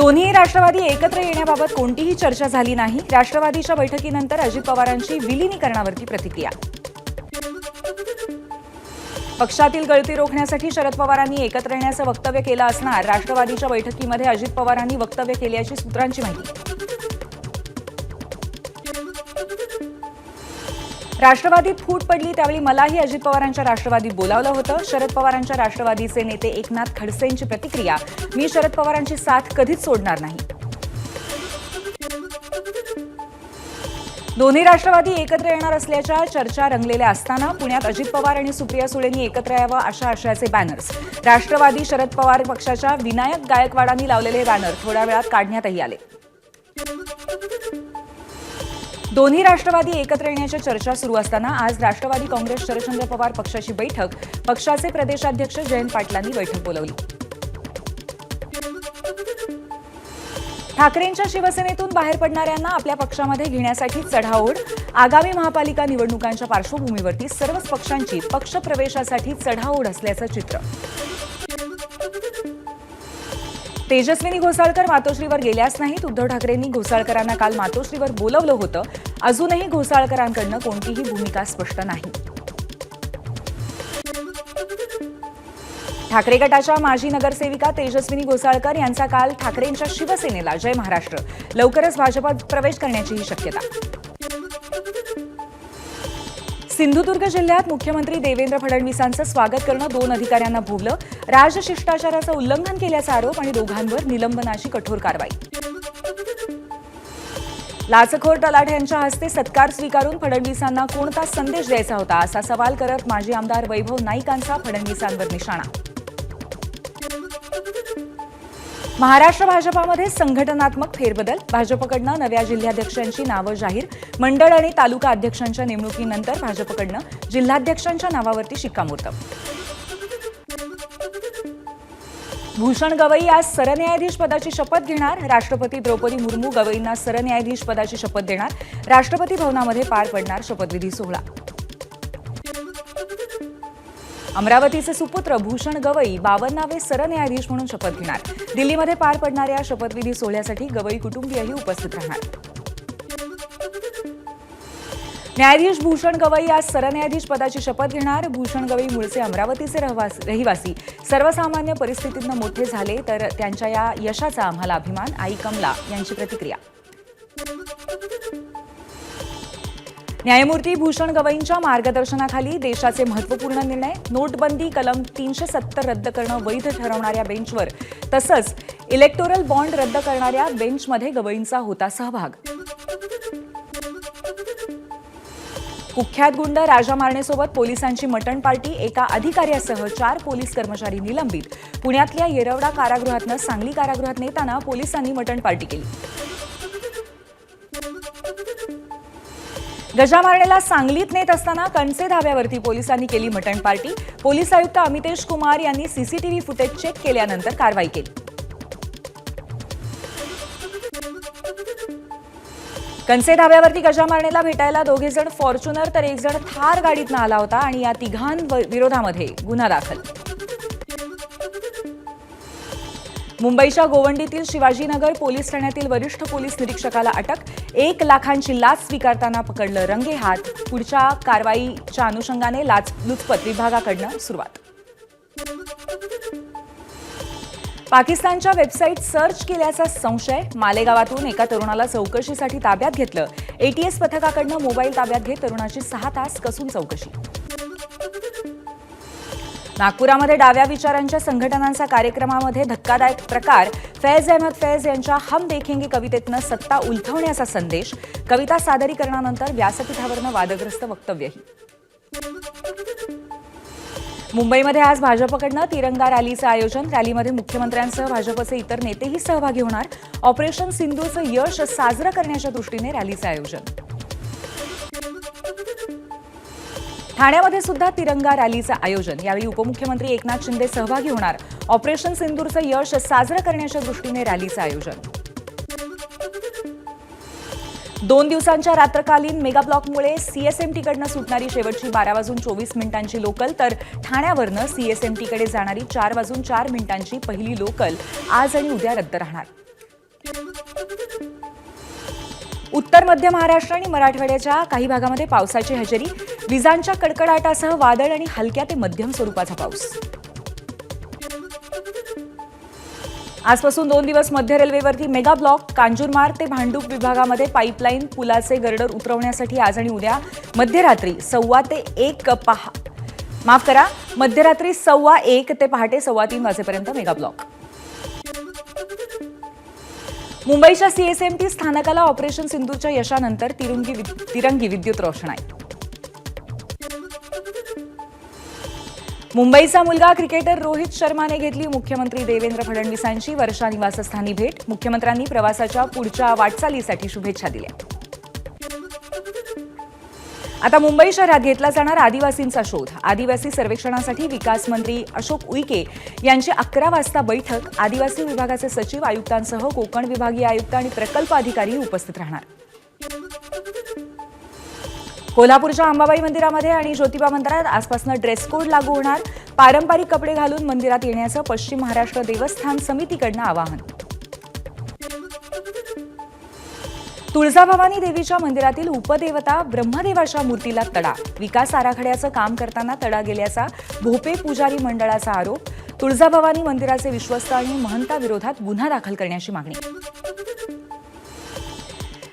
दोन्ही राष्ट्रवादी एकत्र येण्याबाबत कोणतीही चर्चा झाली नाही. राष्ट्रवादीच्या बैठकीनंतर अजित पवारांची विलिनीकरणावरती प्रतिक्रिया. पक्षातील गळती रोखण्यासाठी शरद पवारांनी एकत्र येण्याचं वक्तव्य केलं असणार. राष्ट्रवादीच्या बैठकीमध्ये अजित पवारांनी वक्तव्य केल्याची सूत्रांची माहिती. राष्ट्रवादीत फूट पडली त्यावेळी मलाही अजित पवारांच्या राष्ट्रवादीत बोलावलं होतं. शरद पवारांच्या राष्ट्रवादीचे नेते एकनाथ खडसेंची प्रतिक्रिया. मी शरद पवारांची साथ कधीच सोडणार नाही. दोन्ही राष्ट्रवादी एकत्र येणार असल्याच्या चर्चा रंगलेल्या असताना पुण्यात अजित पवार आणि सुप्रिया सुळेंनी एकत्र यावं अशा आशयाचे बॅनर्स राष्ट्रवादी शरद पवार पक्षाच्या विनायक गायकवाडांनी लावलेले बॅनर थोड्या वेळात काढण्यातही आले. दोन्ही राष्ट्रवादी एकत्र येण्याच्या चर्चा सुरू असताना आज राष्ट्रवादी काँग्रेस शरदचंद्र पवार पक्षाची बैठक. पक्षाचे प्रदेशाध्यक्ष जयंत पाटलांनी बैठक बोलावली. ठाकरेंच्या शिवसेनेतून बाहेर पडणाऱ्यांना आपल्या पक्षामध्ये घेण्यासाठी चढाओढ. आगामी महापालिका निवडणुकांच्या पार्श्वभूमीवरती सर्वच पक्षांची पक्षप्रवेशासाठी चढाओढ असल्याचं चित्र. तेजस्विनी घोसाळकर मातोश्रीवर गेल्याच नाहीत. उद्धव ठाकरेंनी घोसाळकरांना काल मातोश्रीवर बोलवलं होतं. अजूनही घोसाळकरांकडनं कोणतीही भूमिका स्पष्ट नाही. ठाकरे गटाच्या माजी नगरसेविका तेजस्विनी घोसाळकर यांचा काल ठाकरेंच्या शिवसेनेला जय महाराष्ट्र. लवकरच भाजपात प्रवेश करण्याचीही शक्यता. सिंधुदुर्ग जिल्ह्यात मुख्यमंत्री देवेंद्र फडणवीसांचं स्वागत करणं दोन अधिकाऱ्यांना भोवलं. राजशिष्टाचाराचं उल्लंघन केल्याचा आरोप आणि दोघांवर निलंबनाची कठोर कारवाई. लाचखोर तलाठ यांच्या हस्ते सत्कार स्वीकारून फडणवीसांना कोणता संदेश द्यायचा होता? असा सवाल करत माजी आमदार वैभव नाईकांचा फडणवीसांवर निशाणा. महाराष्ट्र भाजपामध्ये संघटनात्मक फेरबदल. भाजपकडनं नव्या जिल्हाध्यक्षांची नावं जाहीर. मंडळ आणि तालुका अध्यक्षांच्या नेमणुकीनंतर भाजपकडनं जिल्हाध्यक्षांच्या नावावरती शिक्कामोर्तब. भूषण गवई आज सरन्यायाधीश पदाची शपथ घेणार. राष्ट्रपती द्रौपदी मुर्मू गवईंना सरन्यायाधीश पदाची शपथ देणार. राष्ट्रपती भवनामध्ये पार पडणार शपथविधी सोहळा. अमरावतीचे सुपुत्र भूषण गवई बावन्नावे सरन्यायाधीश म्हणून शपथ घेणार. दिल्लीमध्ये पार पडणाऱ्या शपथविधी सोहळ्यासाठी गवई कुटुंबीयही उपस्थित राहणार. न्यायाधीश भूषण गवई आज सरन्यायाधीश पदाची शपथ घेणार. भूषण गवई मूळचे अमरावतीचे रहिवासी सर्वसामान्य परिस्थितीतनं मोठे झाले तर त्यांच्या या यशाचा आम्हाला अभिमान. आई कमला यांची प्रतिक्रिया. न्यायमूर्ती भूषण गवईंच्या मार्गदर्शनाखाली देशाचे महत्त्वपूर्ण निर्णय नोटबंदी कलम तीनशे सत्तर रद्द करणं वैध ठरवणाऱ्या बेंचवर तसंच इलेक्टोरल बॉन्ड रद्द करणाऱ्या बेंचमध्ये गवईंचा होता सहभाग. कुख्यात गुंड राजा मारणेसोबत पोलिसांची मटण पार्टी एका अधिकाऱ्यासह चार पोलीस कर्मचारी निलंबित. पुण्यातल्या येरवडा कारागृहातनं सांगली कारागृहात नेताना पोलिसांनी मटण पार्टी केली. गजा मारणेला सांगलीत नेत असताना कणसे धाब्यावरती पोलिसांनी केली मटण पार्टी. पोलीस आयुक्त अमितेश कुमार यांनी सीसीटीव्ही फुटेज चेक केल्यानंतर कारवाई केली. कणसे धाब्यावरती गजा मारणेला भेटायला दोघे जण फॉर्च्युनर तर एक जण थार गाडीतनं आला होता आणि या तिघां विरोधामध्ये गुन्हा दाखल. मुंबईच्या गोवंडीतील शिवाजीनगर पोलीस ठाण्यातील वरिष्ठ पोलीस निरीक्षकाला अटक. एक लाखांची लाच स्वीकारताना पकडलं रंगेहात पुढच्या कारवाईच्या अनुषंगाने लाचलुचपत विभागाकडनं सुरुवात. पाकिस्तानच्या वेबसाईट सर्च केल्याचा संशय. मालेगावातून एका तरुणाला चौकशीसाठी ताब्यात घेतलं. एटीएस पथकाकडनं मोबाईल ताब्यात घेत तरुणाची सहा तास कसून चौकशी. नागपुरामध्ये डाव्या विचारांच्या संघटनांचा कार्यक्रमामध्ये धक्कादायक प्रकार. फैज अहमद फैज यांच्या हम देखेंगे कवितेतनं सत्ता उलथवण्याचा संदेश. कविता सादरीकरणानंतर व्यासपीठावरनं वादग्रस्त वक्तव्यही. मुंबईमध्ये आज भाजपकडनं तिरंगा रॅलीचं आयोजन. रॅलीमध्ये मुख्यमंत्र्यांसह भाजपचे इतर नेतेही सहभागी होणार. ऑपरेशन सिंधूचं यश साजरं करण्याच्या दृष्टीने रॅलीचं आयोजन. ठाण्यामध्ये सुद्धा तिरंगा रॅलीचं आयोजन. यावेळी उपमुख्यमंत्री एकनाथ शिंदे सहभागी होणार. ऑपरेशन सिंदूरचं यश साजरं करण्याच्या दृष्टीने रॅलीचं आयोजन. दोन दिवसांच्या रात्रकालीन मेगा ब्लॉकमुळे सीएसएमटीकडनं सुटणारी शेवटची बारा वाजून चोवीस मिनिटांची लोकल तर ठाण्यावरनं सीएसएमटीकडे जाणारी चार वाजून चार मिनिटांची पहिली लोकल आज आणि उद्या रद्द राहणार. उत्तर मध्य महाराष्ट्र आणि मराठवाड्याच्या काही भागामध्ये पावसाची हजेरी विजांच्या कडकडाटासह वादळ आणि हलक्या ते मध्यम स्वरूपाचा पाऊस. आजपासून दोन दिवस मध्य रेल्वेवरती मेगा ब्लॉक कांजूरमार्ग ते भांडूप विभागामध्ये पाईपलाईन पुलाचे गर्डर उतरवण्यासाठी आज आणि उद्या मध्यरात्री सव्वा ते एक पहा. माफ करा मध्यरात्री सव्वा एक ते पहाटे सव्वा तीन वाजेपर्यंत मेगा ब्लॉक. मुंबईच्या सीएसएमटी स्थानकाला ऑपरेशन सिंधूच्या यशानंतर तिरंगी तिरंगी विद्युत रोषणाई. मुंबईचा मुलगा क्रिकेटर रोहित शर्माने घेतली मुख्यमंत्री देवेंद्र फडणवीसांची वर्षा निवासस्थानी भेट. मुख्यमंत्र्यांनी प्रवासाच्या पुढच्या वाटचालीसाठी शुभेच्छा दिल्या. आता मुंबई शहरात घेतला जाणार आदिवासींचा शोध. आदिवासी सर्वेक्षणासाठी विकास मंत्री अशोक उईके यांची अकरा वाजता बैठक. आदिवासी विभागाचे सचिव आयुक्तांसह कोकण विभागीय आयुक्त आणि प्रकल्प अधिकारी उपस्थित राहणार. कोल्हापूरच्या अंबाबाई मंदिरामध्ये आणि ज्योतिबा मंदिरात आजपासून ड्रेस कोड लागू होणार. पारंपरिक कपडे घालून मंदिरात येण्याचं पश्चिम महाराष्ट्र देवस्थान समितीकडनं आवाहन. तुळजाभवानी देवीच्या मंदिरातील उपदेवता ब्रह्मदेवाच्या मूर्तीला तडा. विकास आराखड्याचं काम करताना तडा गेल्याचा भोपे पुजारी मंडळाचा आरोप. तुळजाभवानी मंदिराचे विश्वस्त आणि महंताविरोधात गुन्हा दाखल करण्याची मागणी.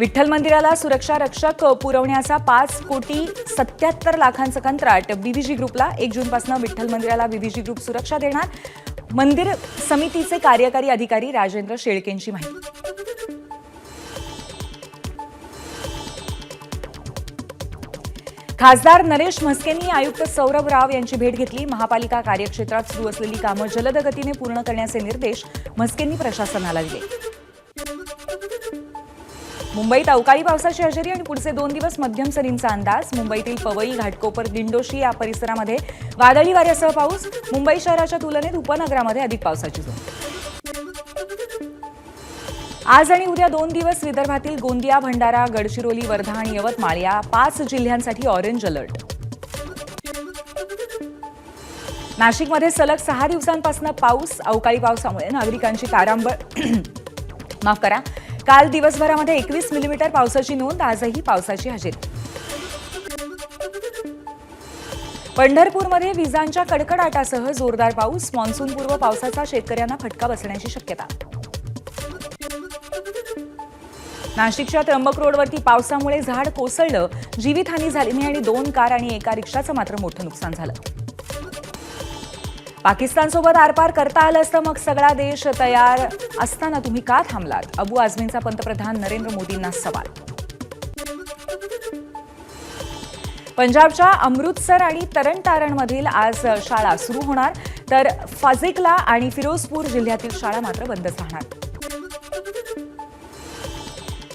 विठ्ठल मंदिराला सुरक्षा रक्षक पुरवण्याचा पाच कोटी सत्याहत्तर लाखांचं कंत्राट बीव्हीजी ग्रुपला एक जूनपासून विठ्ठल मंदिराला बीव्हीजी ग्रुप सुरक्षा देणार. मंदिर समितीचे कार्यकारी अधिकारी राजेंद्र शेळकेंची माहिती. खासदार नरेश म्हस्केंनी आयुक्त सौरभ राव यांची भेट घेतली. महापालिका कार्यक्षेत्रात सुरू असलेली कामं जलद गतीने पूर्ण करण्याचे निर्देश म्हस्केंनी प्रशासनाला दिले. मुंबईत अवकाळी पावसाची हजेरी आणि पुढचे दोन दिवस मध्यम सरींचा अंदाज. मुंबईतील पवई घाटकोपर दिंडोशी या परिसरामध्ये वादळी वाऱ्यासह पाऊस. मुंबई शहराच्या तुलनेत उपनगरामध्ये अधिक पावसाची झोन आज आणि उद्या दोन दिवस विदर्भातील गोंदिया भंडारा गडचिरोली वर्धा आणि यवतमाळ या पाच जिल्ह्यांसाठी ऑरेंज अलर्ट. नाशिकमध्ये सलग सहा दिवसांपासून पाऊस. अवकाळी पावसामुळे नागरिकांची तारांबळ. माफ करा. काल दिवसभरामध्ये एकवीस मिलीमीटर पावसाची नोंद आजही पावसाची हजेरी. पंढरपूरमध्ये विजांच्या कडकडाटासह जोरदार पाऊस मान्सूनपूर्व पावसाचा शेतकऱ्यांना फटका बसण्याची शक्यता. नाशिकच्या त्र्यंबक रोडवरती पावसामुळे झाड कोसळलं जीवितहानी झाली नाही आणि दोन कार आणि एका रिक्षाचं मात्र मोठं नुकसान झालं. पाकिस्तानसोबत आरपार करता आलं असतं मग सगळा देश तयार असताना तुम्ही का थांबलात? अबू आझमींचा पंतप्रधान नरेंद्र मोदींना सवाल. पंजाबच्या अमृतसर आणि तरण तारणमधील आज शाळा सुरू होणार तर फाजिकला आणि फिरोजपूर जिल्ह्यातील शाळा मात्र बंदच राहणार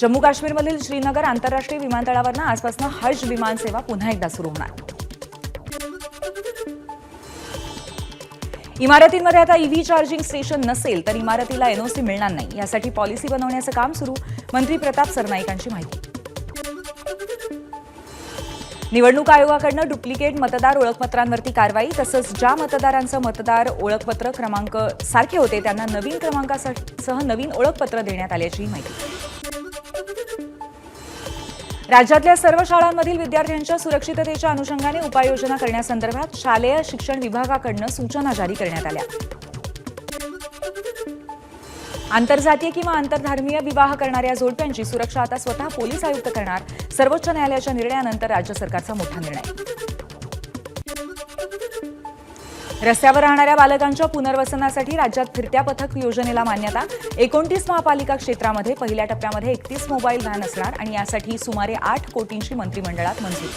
जम्मू काश्मीरमधील श्रीनगर आंतरराष्ट्रीय विमानतळावरनं आजपासून हज विमानसेवा पुन्हा एकदा सुरू होणार. इमारतींमध्ये आता ईव्ही चार्जिंग स्टेशन नसेल तर इमारतीला एनओसी मिळणार नाही. यासाठी पॉलिसी बनवण्याचं काम सुरू मंत्री प्रताप सरनाईकांची माहिती. निवडणूक आयोगाकडनं डुप्लिकेट मतदार ओळखपत्रांवरती कारवाई तसंच ज्या मतदारांचं मतदार ओळखपत्र क्रमांक सारखे होते त्यांना नवीन क्रमांकासह नवीन ओळखपत्र देण्यात आल्याची माहिती. राज्यातल्या सर्व शाळांमधील विद्यार्थ्यांच्या सुरक्षिततेच्या अनुषंगाने उपाययोजना करण्यासंदर्भात शालेय शिक्षण विभागाकडनं सूचना जारी करण्यात आल्या. आंतरजातीय किंवा आंतरधर्मीय विवाह करणाऱ्या जोडप्यांची सुरक्षा आता स्वतः पोलीस आयुक्त करणार. सर्वोच्च न्यायालयाच्या निर्णयानंतर राज्य सरकारचा मोठा निर्णय. रस्त्यावर राहणाऱ्या बालकांच्या पुनर्वसनासाठी राज्यात फिरत्या पथक योजनेला मान्यता. एकोणतीस महापालिका क्षेत्रामध्ये पहिल्या टप्प्यामध्ये एकतीस मोबाईल व्हॅन असणार आणि यासाठी सुमारे आठ कोटींची मंत्रिमंडळात मंजुरी.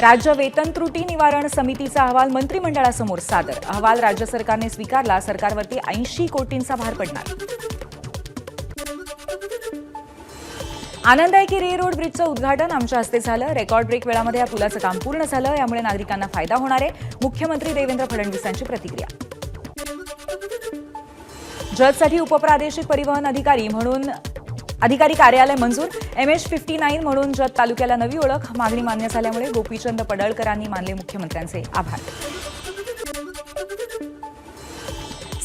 राज्य वेतन त्रुटी निवारण समितीचा अहवाल मंत्रिमंडळासमोर सादर. अहवाल राज्य सरकारने स्वीकारला सरकारवरती ऐंशी कोटींचा भार पडणार. आनंद आहे की रे रोड ब्रिजचं उद्घाटन आमच्या हस्ते झालं. रेकॉर्ड ब्रेक वेळामध्ये या पुलाचं काम पूर्ण झालं. यामुळे नागरिकांना फायदा होणार आहे. मुख्यमंत्री देवेंद्र फडणवीसांची प्रतिक्रिया. जजसाठी उपप्रादेशिक परिवहन अधिकारी म्हणून अधिकारी कार्यालय मंजूर. एम एच फिफ्टी नाईन म्हणून जत तालुक्याला नवी ओळख. मागणी मान्य झाल्यामुळे गोपीचंद पडळकरांनी मानले मुख्यमंत्र्यांचे आभार.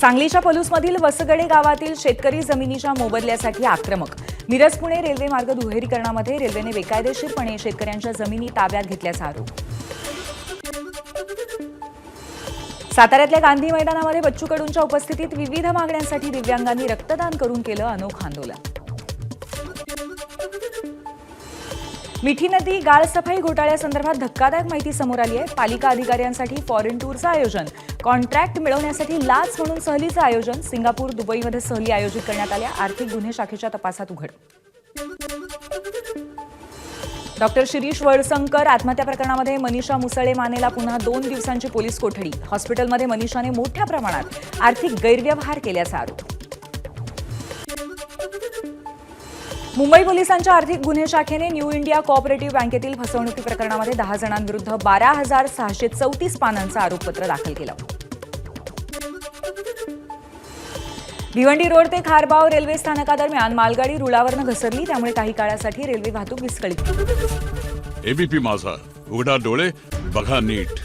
सांगलीच्या पलूसमधील वसगडे गावातील शेतकरी जमिनीच्या मोबदल्यासाठी आक्रमक. मिरज पुणे रेल्वे मार्ग दुहेरीकरणामध्ये रेल्वेने बेकायदेशीरपणे शेतकऱ्यांच्या जमिनी ताब्यात घेतल्याचा आरोप. साताऱ्यातल्या गांधी मैदानामध्ये बच्चू कडूंच्या उपस्थितीत विविध मागण्यांसाठी दिव्यांगांनी रक्तदान करून केलं अनोखं आंदोलन. मिठी नदी गाळ सफाई घोटाळ्यासंदर्भात धक्कादायक माहिती समोर आली आहे. पालिका अधिकाऱ्यांसाठी फॉरेन टूरचं आयोजन. कॉन्ट्रॅक्ट मिळवण्यासाठी लाच म्हणून सहलीचं आयोजन सिंगापूर दुबईमध्ये सहली आयोजित करण्यात आल्या. आर्थिक गुन्हे शाखेच्या तपासात उघड. डॉक्टर शिरीष वळसंकर आत्महत्या प्रकरणामध्ये मनीषा मुसळे मानेला पुन्हा दोन दिवसांची पोलीस कोठडी. हॉस्पिटलमध्ये मनीषाने मोठ्या प्रमाणात आर्थिक गैरव्यवहार केल्याचा आरोप. मुंबई पोलिसांच्या आर्थिक गुन्हे शाखेने न्यू इंडिया कोऑपरेटिव्ह बँकेतील फसवणुकी प्रकरणामध्ये दहा जणांविरुद्ध बारा हजार सहाशे चौतीस पानांचं आरोपपत्र दाखल केलं. भिवंडी रोड ते खारबाव रेल्वे स्थानकादरम्यान मालगाडी रुळावरनं घसरली त्यामुळे काही काळासाठी रेल्वे वाहतूक विस्कळीत. एबीपी माझा उघडा डोळे बघा नीट.